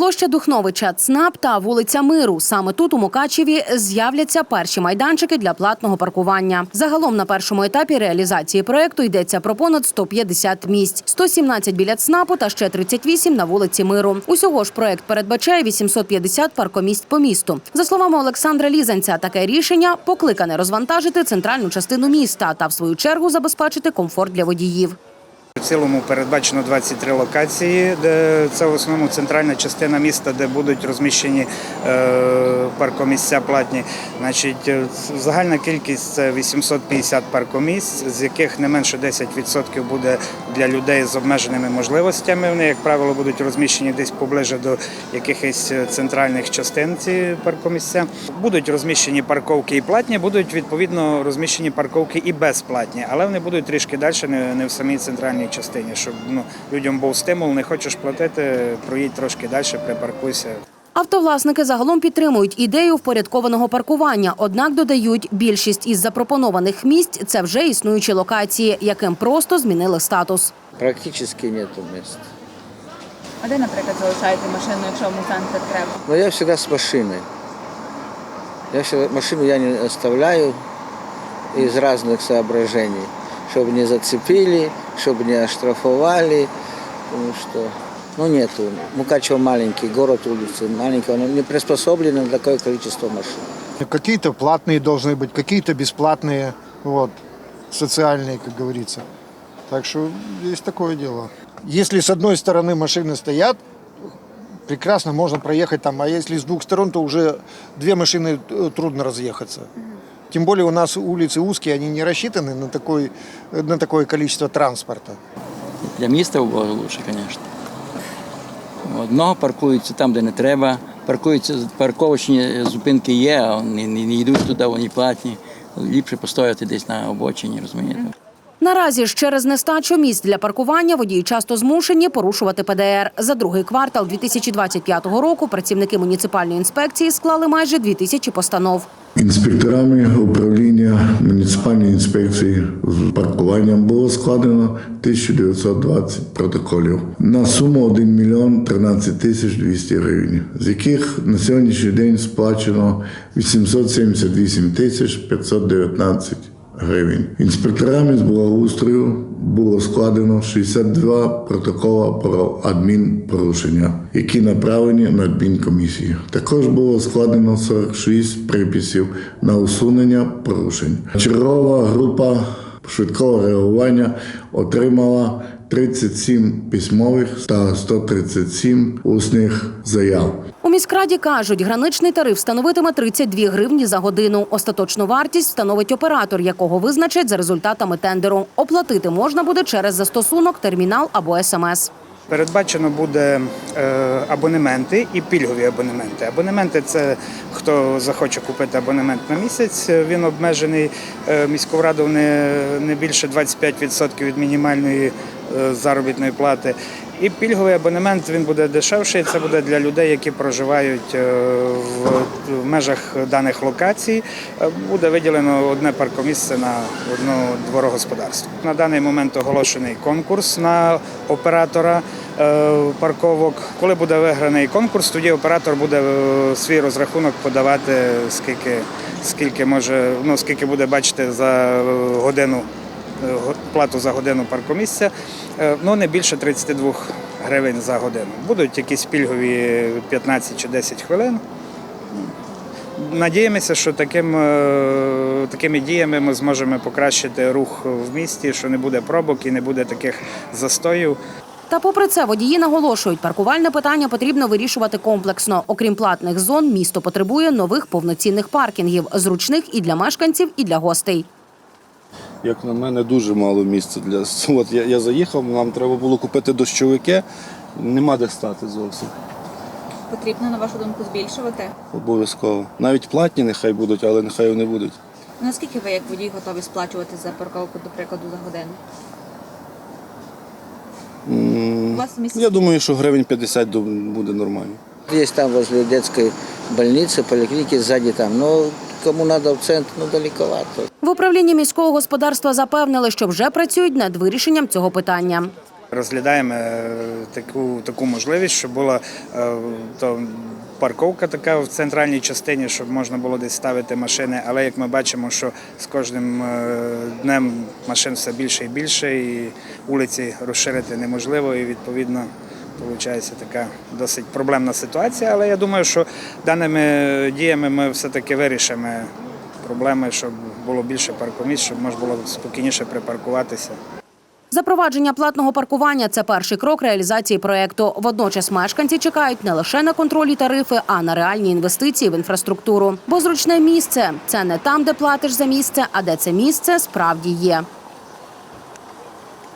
Площа Духновича, ЦНАП та вулиця Миру. Саме тут у Мукачеві з'являться перші майданчики для платного паркування. Загалом на першому етапі реалізації проекту йдеться про понад 150 місць, 117 біля ЦНАПу та ще 38 на вулиці Миру. Усього ж проект передбачає 850 паркомісць по місту. За словами Олександра Лізанця, таке рішення покликане розвантажити центральну частину міста та в свою чергу забезпечити комфорт для водіїв. У цілому передбачено 23 локації, де це в основному центральна частина міста, де будуть розміщені е, паркомісця платні. Значить, е, загальна кількість це 850 паркомісць, з яких не менше 10% буде для людей з обмеженими можливостями. Вони, як правило, будуть розміщені десь поближе до якихось центральних частин ці паркомісця. Будуть розміщені парковки і платні, будуть відповідно розміщені парковки і безплатні, але вони будуть трішки далі, не в самій центральній частині, щоб ну, людям був стимул, не хочеш платити, проїдь трошки далі, припаркуйся. Автовласники загалом підтримують ідею впорядкованого паркування. Однак додають, більшість із запропонованих місць це вже існуючі локації, яким просто змінили статус. Практически нету мест. А де, наприклад, залишаєте машину, якщо вам центр треба? Но я всегда с машиной. Я всегда, машину я не оставляю из разных соображений. Чтобы не зацепили, чтобы не оштрафовали. Потому что, ну нету. Мукачево маленький, город улицы маленький, он не приспособлен на такое количество машин. Какие-то платные должны быть, какие-то бесплатные, вот, социальные, как говорится. Так что есть такое дело. Если с одной стороны машины стоят, прекрасно можно проехать там, а если с двух сторон, то уже две машины э, трудно разъехаться. Тем более у нас улицы узкие, они не рассчитаны на, такой, на такое количество транспорта. Для міста було лучше, звісно. Одного паркуються там, де не треба. Паркуються, парковочні зупинки є, а вони не, не йдуть туди, вони платні. Ліпше постояти десь на обочині, розумієте? Наразі ж через нестачу місць для паркування водії часто змушені порушувати ПДР. За другий квартал 2025 року працівники муніципальної інспекції склали майже 2 тисячі постанов. Інспекторами управління муніципальної інспекції з паркуванням було складено 1920 протоколів на суму 1 мільйон 13 тисяч 200 гривень, з яких на сьогоднішній день сплачено 878 тисяч 519 гривень. Інспекторами з благоустрою було складено 62 протоколи про адмінпорушення, які направлені на адмінкомісію. Також було складено 46 приписів на усунення порушень. Чергова група швидкого реагування отримала 37 письмових та 137 усних заяв. У міськраді кажуть, граничний тариф становитиме 32 гривні за годину. Остаточну вартість встановить оператор, якого визначать за результатами тендеру. Оплатити можна буде через застосунок, термінал або смс. Передбачено буде е, абонементи і пільгові абонементи. Абонементи це хто захоче купити абонемент на місяць. Він обмежений е, міською радою не, більше 25% від мінімальної заробітної плати. І пільговий абонемент він буде дешевший. Це буде для людей, які проживають е, в, межах даних локацій. Е, Буде виділено одне паркомісце на одне дворогосподарство. На даний момент оголошений конкурс на оператора е, парковок. Коли буде виграний конкурс, тоді оператор буде е, свій розрахунок подавати, скільки, скільки може, ну скільки буде бачити за е, годину е, го- плату за годину паркомісця, е, ну не більше 32 гривень за годину. Будуть якісь пільгові 15 чи 10 хвилин. Надіємося, що таким, е, такими діями ми зможемо покращити рух в місті, що не буде пробок і не буде таких застоїв. Та попри це водії наголошують, паркувальне питання потрібно вирішувати комплексно. Окрім платних зон, місто потребує нових повноцінних паркінгів, зручних і для мешканців, і для гостей. Як на мене, дуже мало місця для от я, я заїхав, нам треба було купити дощовики, нема де стати зовсім. Потрібно, на вашу думку, збільшувати? Обов'язково. Навіть платні нехай будуть, але нехай вони будуть. Наскільки ви, як водій, готові сплачувати за парковку, до прикладу, за годину? У вас Я думаю, що гривень 50 до- буде нормально. Есть там возле детской больницы, поликлиники, сзади там. Но кому надо в центр, ну далековато. В управлінні міського господарства запевнили, що вже працюють над вирішенням цього питання. Розглядаємо е, таку, таку можливість, щоб була е, то парковка така в центральній частині, щоб можна було десь ставити машини. Але як ми бачимо, що з кожним е, днем машин все більше і більше, і вулиці розширити неможливо, і відповідно. Виходить така досить проблемна ситуація, але я думаю, що даними діями ми все-таки вирішимо проблеми, щоб було більше паркомісць, щоб можна було спокійніше припаркуватися. Запровадження платного паркування це перший крок реалізації проекту. Водночас мешканці чекають не лише на контролі тарифи, а на реальні інвестиції в інфраструктуру. Бо зручне місце це не там, де платиш за місце, а де це місце справді є.